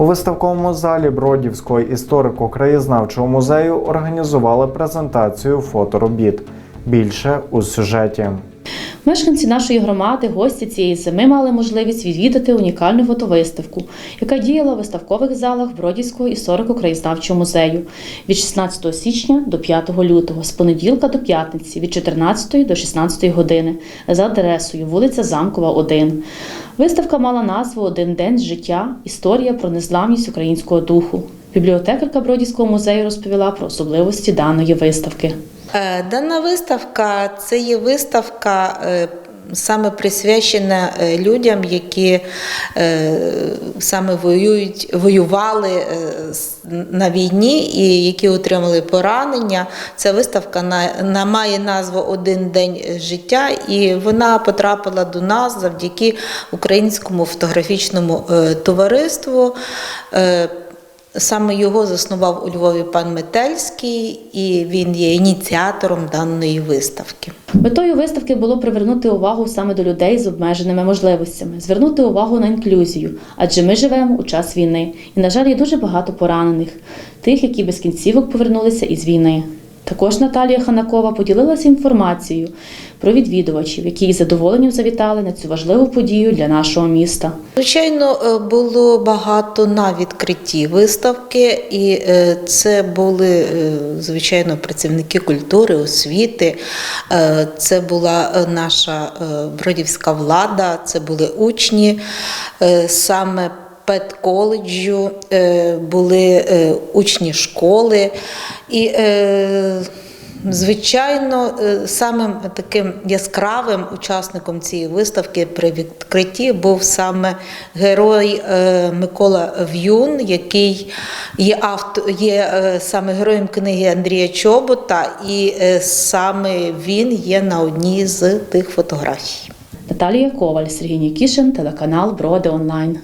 У виставковому залі Бродівського історико-краєзнавчого музею організували презентацію фоторобіт. Більше у сюжеті. Мешканці нашої громади, гості цієї зими мали можливість відвідати унікальну фотовиставку, яка діяла у виставкових залах Бродівського історико-краєзнавчого музею від 16 січня до 5 лютого, з понеділка до п'ятниці від 14 до 16 години за адресою вулиця Замкова, 1. Виставка мала назву Один день з життя. Історія про незламність українського духу. Бібліотекарка Бродівського музею розповіла про особливості даної виставки. Е, Дана виставка це є виставка. е, Саме присвячена е, людям, які саме воюють, воювали на війні і які отримали поранення. Ця виставка на, має назву Один день життя, і вона потрапила до нас завдяки українському фотографічному товариству. Саме його заснував у Львові пан Метельський, і він є ініціатором даної виставки. Метою виставки було привернути увагу саме до людей з обмеженими можливостями, звернути увагу на інклюзію, адже ми живемо у час війни, і, на жаль, є дуже багато поранених, тих, які без кінцівок повернулися із війни. Також Наталія Ханакова поділилася інформацією про відвідувачів, які із задоволенням завітали на цю важливу подію для нашого міста. Звичайно, е, було багато на відкритті виставки, і е, це були е, звичайно працівники культури, освіти. Це була наша бродівська влада, це були учні саме. Педколеджу були учні школи, і Звичайно, е, самим таким яскравим учасником цієї виставки при відкритті був саме герой е, Микола В'юн, який є авто, є е, саме героєм книги Андрія Чобота, і саме він є на одній з тих фотографій. Наталія Коваль, Сергій Нікішин, телеканал Броди Онлайн.